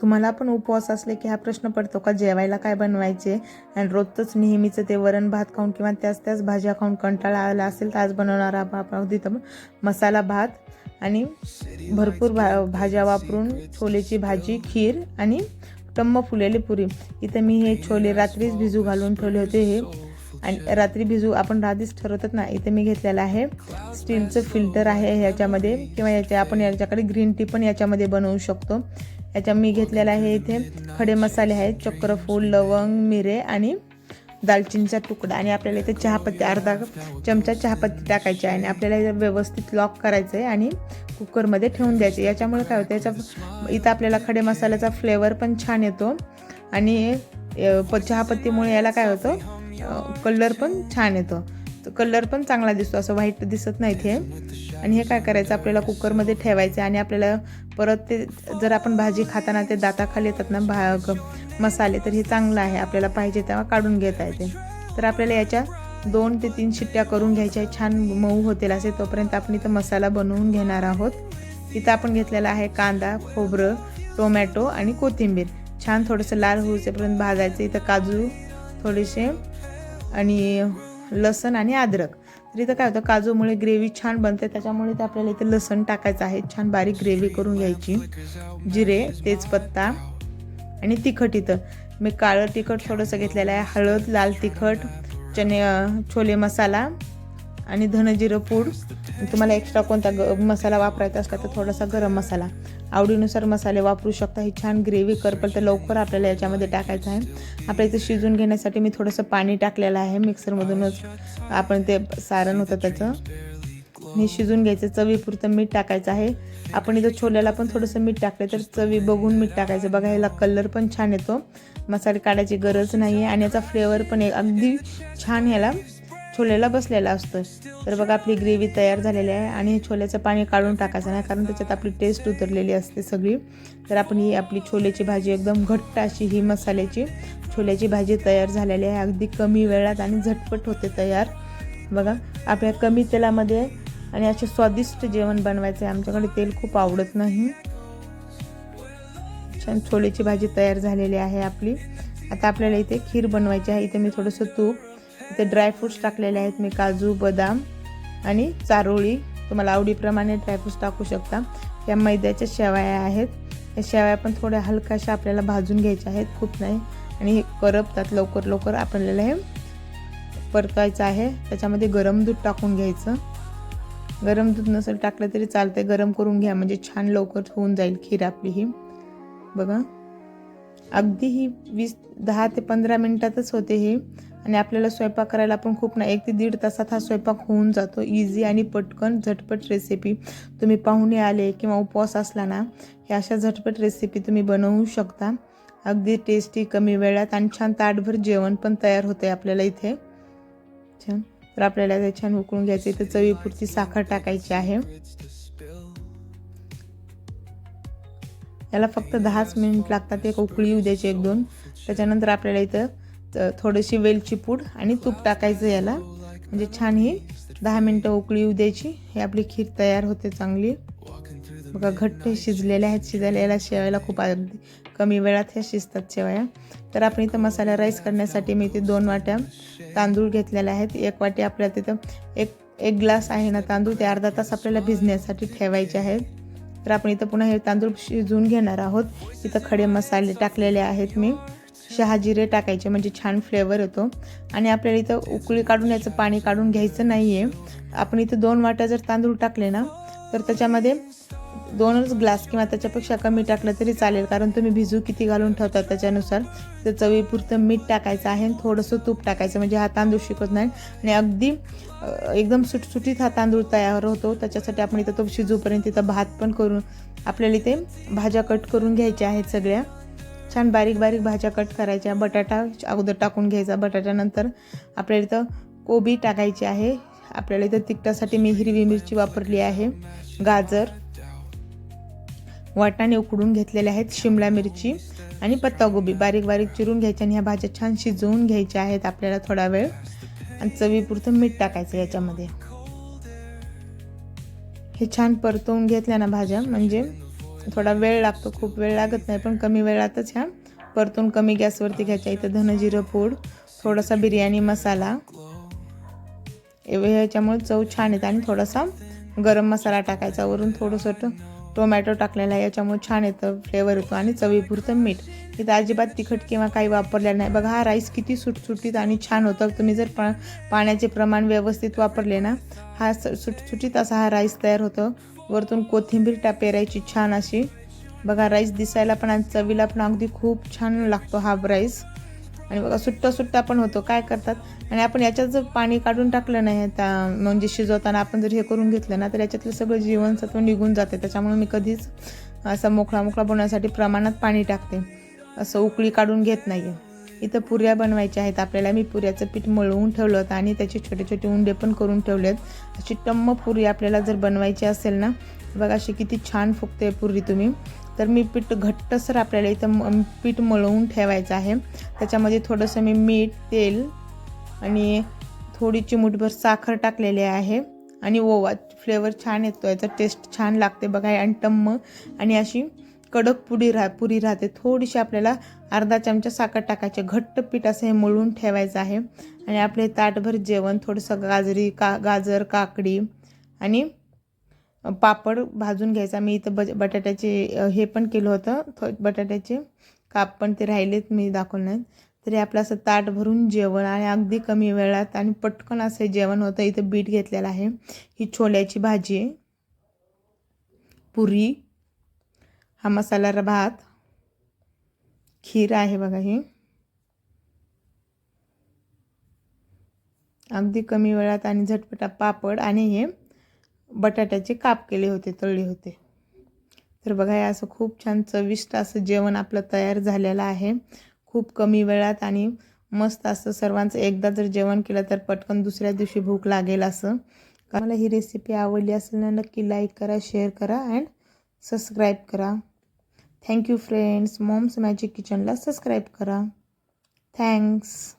तुम्हाला पण उपवास असले की हा प्रश्न पडतो का? जेवायला काय बनवायचे? आणि रोजच नेहमीचं ते वरण भात खाऊन किंवा त्याच त्याच भाज्या खाऊन कंटाळा आला असेल तर आज बनवणारा आपण. तिथं मसाला भात आणि भरपूर भा भाज्या वापरून छोलेची भाजी खीर आणि टम्म फुलेली पुरी. इथं मी हे छोले रात्रीच भिजू घालून ठेवले होते हे. आणि रात्री भिजू आपण रात्रीच ठरवतात ना इथे मी घेतलेलं आहे. स्टीलचं फिल्टर आहे ह्याच्यामध्ये किंवा याच्या आपण याच्याकडे ग्रीन टी पण याच्यामध्ये बनवू शकतो. याच्या मी घेतलेला आहे इथे. खडे मसाले आहेत चक्रफूल लवंग मिरे आणि दालचिनीचा तुकडा. आणि आपल्याला इथे चहापत्ती अर्धा चमचा चहापत्ती टाकायची आहे. आणि आपल्याला इथे व्यवस्थित लॉक करायचं आहे आणि कुकरमध्ये ठेवून द्यायचे याच्यामुळे काय होतं याचा इथं आपल्याला खडे मसाल्याचा फ्लेवर पण छान येतो. आणि प चहापत्तीमुळे याला काय होतं कलर पण छान येतो. कलर पण चांगला दिसतो असं व्हाईट दिसत नाही ते. आणि हे काय करायचं आपल्याला कुकरमध्ये ठेवायचं आणि आपल्याला परत ते जर आपण भाजी खाताना ते दाताखाली येतात ना भा मसाले तर हे चांगलं आहे. आपल्याला पाहिजे तेव्हा काढून घेता येते. तर आपल्याला याच्या दोन ते तीन शिट्ट्या करून घ्यायच्या. आहेत. छान मऊ होतील असे. तोपर्यंत आपण इथं मसाला बनवून घेणार आहोत. इथं आपण घेतलेला आहे कांदा खोबरं टोमॅटो आणि कोथिंबीर. छान थोडंसं लाल होऊसेपर्यंत भाजायचं. इथं काजू थोडेसे आणि लसण आणि अद्रक. तर इथं काय होतं काजूमुळे ग्रेव्ही छान बनते त्याच्यामुळे ते आपल्याला इथे लसण टाकायचं आहे. छान बारीक ग्रेव्ही करून घ्यायची. जिरे तेजपत्ता आणि तिखट इथं. मी काळं तिखट थोडंसं घेतलेलं आहे. हळद लाल तिखट चणे छोले मसाला आणि धनजिरं पूड. तुम्हाला एक्स्ट्रा कोणता ग मसाला वापरायचा असला तर थोडासा गरम मसाला. आवडीनुसार मसाले वापरू शकता. ही छान ग्रेव्ही करपल तर लवकर आपल्याला याच्यामध्ये टाकायचं आहे. आपल्या इथं शिजून घेण्यासाठी मी थोडंसं पाणी टाकलेलं आहे मिक्सरमधूनच. आपण ते सारण होतं त्याचं. हे शिजून घ्यायचं. चवीपुरतं मीठ टाकायचं आहे. आपण इथं छोल्याला पण थोडंसं मीठ टाकलं तर चवी बघून मीठ टाकायचं. बघा ह्याला कलर पण छान येतो. मसाले काढायची गरज नाही आहे आणि याचा फ्लेवर पण अगदी छान ह्याला छोल्याला बसलेला असतो तर बघा आपली ग्रेव्ही तयार झालेली आहे आणि छोल्याचं पाणी काढून टाकायचं नाही कारण त्याच्यात आपली टेस्ट उतरलेली असते सगळी. तर आपण ही आपली छोल्याची भाजी एकदम घट्ट अशी ही मसाल्याची छोल्याची भाजी तयार झालेली आहे. अगदी कमी वेळात आणि झटपट होते तयार. बघा आपल्या कमी तेलामध्ये आणि असे स्वादिष्ट जेवण बनवायचं आहे. आमच्याकडे तेल खूप आवडत नाही. छान छोल्याची भाजी तयार झालेली आहे आपली. आता आपल्याला इथे खीर बनवायची आहे. इथे मी थोडंसं तूप इथे ड्रायफ्रूट्स टाकलेले आहेत. मी काजू बदाम आणि चारोळी. तुम्हाला आवडीप्रमाणे ड्रायफ्रूट्स टाकू शकता. या मैद्याच्या शेवया आहेत. या शेवया पण थोड्या हलकाशा आपल्याला भाजून घ्यायच्या आहेत. खूप नाही. आणि हे करपतात. लवकर लवकर आपल्याला हे परतायचं आहे. त्याच्यामध्ये गरम दूध टाकून घ्यायचं. गरम दूध नसेल टाकलं तरी चालतंय. गरम करून घ्या. म्हणजे छान लवकर होऊन जाईल खीर आपली ही. बघा. अगदी ही वीस दहा ते पंधरा मिनिटातच होते हे. आणि आपल्याला स्वयंपाक करायला पण खूप नाही एक ते दीड तासात हा स्वयंपाक होऊन जातो. इझी आणि पटकन झटपट रेसिपी तुम्ही पाहुणे आले किंवा उपवास असला ना हे अशा झटपट रेसिपी तुम्ही बनवू शकता. अगदी टेस्टी कमी वेळात आणि छान ताटभर जेवण पण तयार होते आपल्याला इथे. छान. तर आपल्याला ते छान उकळून घ्यायचं. इथे चवीपुरती साखर टाकायची आहे. याला फक्त दहाच मिनिट लागतात. एक उकळी येऊ द्यायची एक दोन. त्याच्यानंतर आपल्याला इथं तर थोडीशी वेलची पूड आणि तूप टाकायचं याला. म्हणजे छान ही दहा मिनटं उकळी येऊ द्यायची. हे आपली खीर तयार होते चांगली. बघा घट्ट शिजलेल्या आहेत. शिजायला याला शेवायला खूप अगदी कमी वेळात ह्या शिजतात शेवया. तर आपण इथं मसाला राईस करण्यासाठी मी इथे दोन वाट्या तांदूळ घेतलेल्या आहेत. एक वाटी आपल्याला तिथं एक एक ग्लास आहे ना तांदूळ ते अर्धा तास आपल्याला भिजण्यासाठी ठेवायचे आहेत. तर आपण इथं पुन्हा हे तांदूळ शिजवून घेणार आहोत. इथं खडे मसाले टाकलेले आहेत मी. शहाजिरे टाकायचे म्हणजे छान फ्लेवर येतो. आणि आपल्याला इथं उकळी काढून याचं पाणी काढून घ्यायचं नाही आहे आपण इथं दोन वाट्या जर तांदूळ टाकले ना तर त्याच्यामध्ये दोनच ग्लास किंवा त्याच्यापेक्षा कमी टाकलं तरी चालेल. कारण तुम्ही भिजू किती घालून ठेवता त्याच्यानुसार. तर चवीपुरतं मीठ टाकायचं आहे आणि थोडंसं तूप टाकायचं म्हणजे हा तांदूळ शिकत नाही. आणि अगदी एकदम सुटसुटीत हा तांदूळ तयार होतो. त्याच्यासाठी आपण इथं तो शिजूपर्यंत इथं भात पण करून आपल्याला इथे भाज्या कट करून घ्यायच्या आहेत सगळ्या. छान बारीक बारीक भाज्या कट करायच्या बटाटा अगोदर टाकून घ्यायचा बटाट्यानंतर आपल्याला इथं कोबी टाकायची आहे. आपल्याला इथं तिखटासाठी मी हिरवी मिरची वापरली आहे गाजर वाटाणे उकडून घेतलेले आहेत शिमला मिरची आणि पत्तागोबी बारीक बारीक चिरून घ्यायच्या आणि ह्या भाज्या छान शिजवून घ्यायच्या आहेत आपल्याला थोडा वेळ. आणि चवीपुरतं मीठ टाकायचं याच्यामध्ये. हे छान परतवून घेतल्या ना भाज्या म्हणजे थोडा वेळ लागतो खूप वेळ लागत नाही पण कमी वेळातच ह्या परतून कमी गॅसवरती घ्यायच्या. इथं धनजिरं पूड थोडासा बिर्याणी मसाला. एव- ह्याच्यामुळे चव छान येते आणि थोडासा गरम मसाला टाकायचा. वरून थोडंसं टोमॅटो टाकलेला आहे याच्यामुळे छान येतं फ्लेवर येतो आणि चवीपुरतं मीठ. इथं अजिबात तिखट किंवा काही वापरलेलं नाही. बघा हा राईस किती सुटसुटीत आणि छान होतं. तुम्ही जर पा पाण्याचे प्रमाण व्यवस्थित वापरले ना हा स- सुटसुटीत असा हा राईस तयार होतो. वरतून कोथिंबीर टा पेरायची छान अशी. बघा राईस दिसायला पण आणि चवीला पण अगदी खूप छान लागतो हा राईस आणि बघा सुट्टा सुट्टा पण होतो. काय करतात? आणि आपण याच्यात जर पाणी काढून टाकलं नाही त्या म्हणजे शिजवताना आपण जर हे करून घेतलं ना तर याच्यातलं सगळं जीवनसत्व निघून जाते. त्याच्यामुळे मी कधीच असा मोकळा मोकळा बनवण्यासाठी प्रमाणात पाणी टाकते. असं उकळी काढून घेत नाही आहे इथं पुऱ्या बनवायच्या आहेत. आपल्याला मी पुऱ्याचं पीठ मळवून ठेवलं होतं आणि त्याचे छोटे छोटे उंडे पण करून ठेवलेत अशी टम्म पुरी आपल्याला जर बनवायची असेल ना बघा अशी किती छान फुगते पुरी तुम्ही. तर मी पीठ घट्टसर आपल्याला इथं पीठ मळवून ठेवायचं आहे. त्याच्यामध्ये थोडंसं मी मीठ तेल आणि थोडी चिमूटभर साखर टाकलेली आहे. आणि ओवा फ्लेवर छान येतो याचा टेस्ट छान लागते बघा. आणि टम्म आणि अशी कडक पुडी राह पुरी राहते. थोडीशी आपल्याला अर्धा चमचा साखर टाकायचे. घट्ट पीठ असं हे मळून ठेवायचं आहे. आणि आपले ताटभर जेवण थोडंसं गाजरी का गाजर काकडी आणि पापड भाजून घ्यायचा. मी इथं बज बटाट्याचे हे पण केलं होतं. थो बटाट्याचे काप पण ते राहिलेत. मी दाखवलं नाहीत तरी आपलं असं ताट भरून जेवण आणि अगदी कमी वेळात आणि पटकन असं जेवण होतं. इथं बीट घेतलेलं आहे. ही छोल्याची भाजी आहे. पुरी. हा मसाला भात. खीर आहे बघा ही. अगदी कमी वेळात आणि झटपटा पापड आणि हे बटाट्याचे काप केले होते तळले होते. तर बघा हे असं खूप छान चविष्ट असं जेवण आपलं तयार झालेलं आहे. खूप कमी वेळात आणि मस्त असं सर्वांचं एकदा जर जेवण केलं तर पटकन दुसऱ्या दिवशी भूक लागेल असं. मला ही रेसिपी आवडली असेल ना नक्की लाईक करा शेअर करा अँड सबस्क्राईब करा. Thank you friends moms magic किचनला subscribe करा. थँक्स